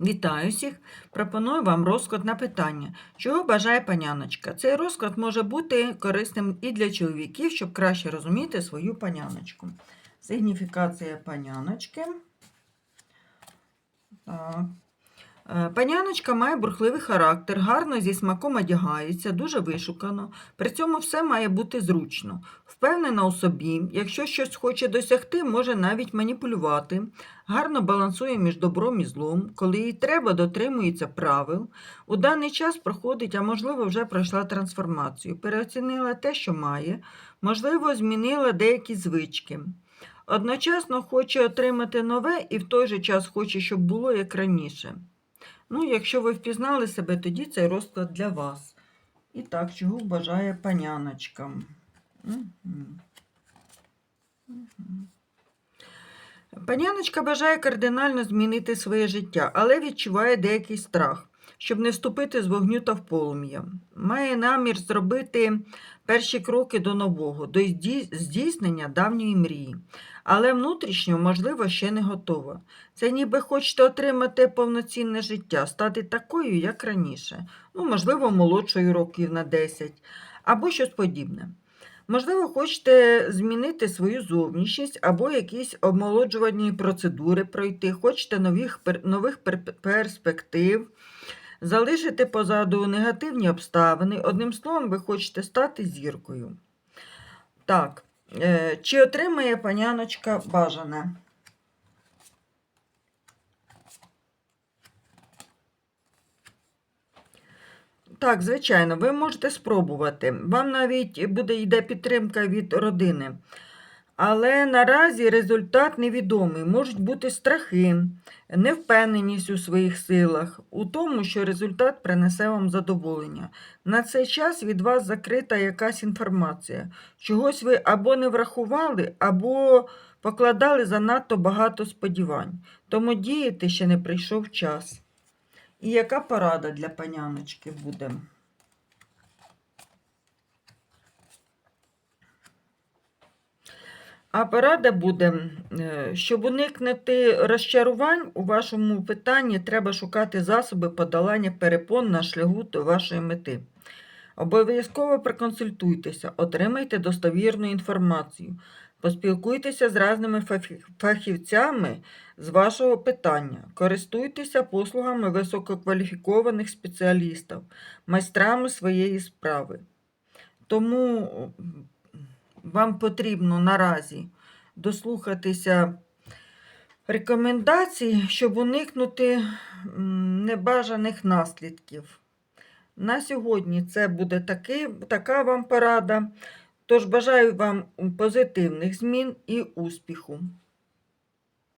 Вітаю всіх! Пропоную вам розклад на питання, чого бажає паняночка. Цей розклад може бути корисним і для чоловіків, щоб краще розуміти свою паняночку. Сигніфікація паняночки. Так. Е, Паняночка має бурхливий характер, гарно зі смаком одягається, дуже вишукано. При цьому все має бути зручно. Впевнена у собі, якщо щось хоче досягти, може навіть маніпулювати. Гарно балансує між добром і злом, коли їй треба, дотримується правил. У даний час проходить, а можливо, вже пройшла трансформацію. Переоцінила те, що має, можливо, змінила деякі звички. Одночасно хоче отримати нове і в той же час хоче, щоб було як раніше. Ну, якщо ви впізнали себе, тоді цей розклад для вас. І так, чого бажає паняночка. Мгм. Мгм. Паняночка бажає кардинально змінити своє життя, але відчуває деякий страх, щоб не вступити з вогню та в полум'я. Має намір зробити перші кроки до нового, до здійснення давньої мрії, але внутрішньо, можливо, ще не готова. Це ніби хочете отримати повноцінне життя, стати такою, як раніше, ну, можливо, молодшою років на 10, або щось подібне. Можливо, хочете змінити свою зовнішність або якісь омолоджувальні процедури пройти, хочете нових, нових перспектив, залишити позаду негативні обставини. Одним словом, ви хочете стати зіркою. Так, е, чи отримає паняночка бажане? Так, звичайно, ви можете спробувати. Вам навіть буде йде підтримка від родини. Але наразі результат невідомий. Можуть бути страхи, невпевненість у своїх силах, у тому, що результат принесе вам задоволення. На цей час від вас закрита якась інформація. Чогось ви або не врахували, або покладали занадто багато сподівань. Тому діяти ще не прийшов час. І яка порада для паняночки буде? А порада буде, е, щоб уникнути розчарувань у вашому питанні, треба шукати засоби подолання перепон на шляху до вашої мети. Обов'язково проконсультуйтеся, отримайте достовірну інформацію, поспілкуйтеся з різними фахівцями з вашого питання, користуйтеся послугами висококваліфікованих спеціалістів, майстрами своєї справи. Тому вам потрібно наразі дослухатися рекомендацій, щоб уникнути небажаних наслідків. На сьогодні це буде таки, така вам порада. Тож бажаю вам позитивних змін і успіху.